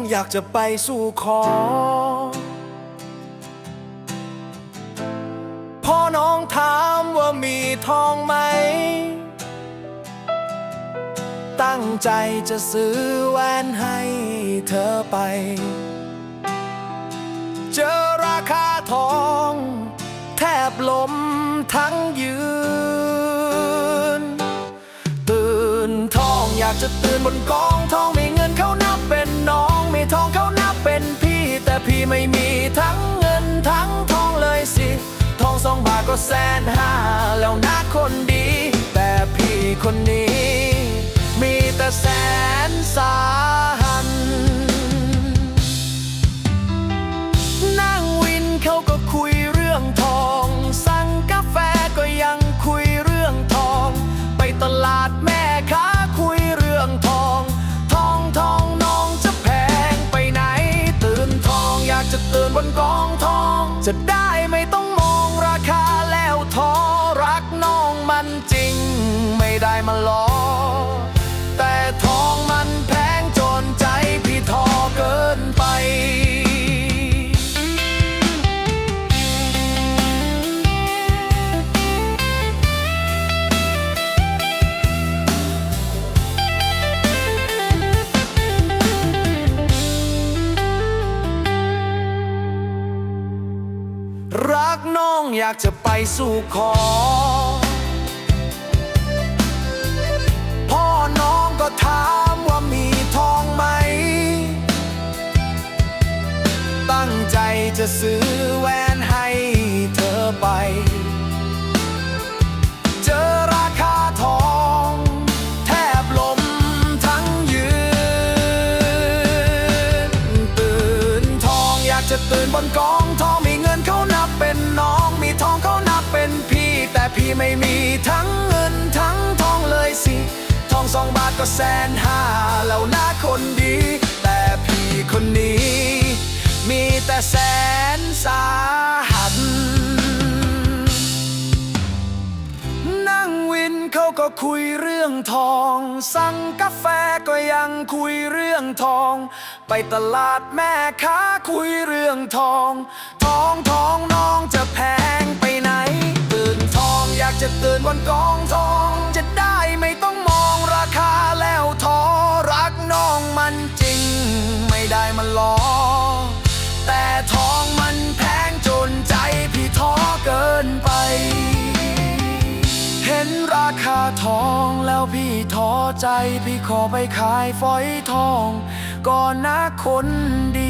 องอยากจะไปสู่ขอ พ่อน้องถามว่ามีทองไหม ตั้งใจจะซื้อแหวนให้เธอไป เจอราคาทอง แทบล้มทั้งยืน ตื่นทองอยากจะตื่นบนกองทอง พี่ไม่มีทั้งเงินทั้งทองเลยสิ ทองสองบาทก็แสนห้าแล้วนะคนดี แต่พี่คนนี้ มีแต่แสนสา จะได้ องอยากจะไปสู่ขอ พ่อน้องก็ถามว่ามีทองไหม ตั้งใจจะซื้อแหวนให้เธอไป เจอราคาทอง แทบล้มทั้งยืน ตื่นทองอยากจะตื่นบนกองทอง พี่แต่พี่ไม่มีทั้งเงินทั้งทองเลยสิ ทองสองบาทก็แสนห้าแล้วนะคนดี แต่พี่คนนี้ มีแต่แสนสาหัส นั่งวินเขาก็คุยเรื่องทอง สั่งกาแฟก็ยังคุยเรื่องทอง ไปตลาดแม่ค้าคุยเรื่องทอง ทองทองน้องจะแพ นบนกองทองจะได้ไม่ต้องมองราคาแล้วท้อรักน้องมันจริง ไม่ได้มาล้อแต่ทองมันแพงจนใจพี่ท้อเกินไป เห็นราคาทองแล้วพี่ท้อใจ พี่ขอไปขายฝอยทอง ก่อนนะคนดี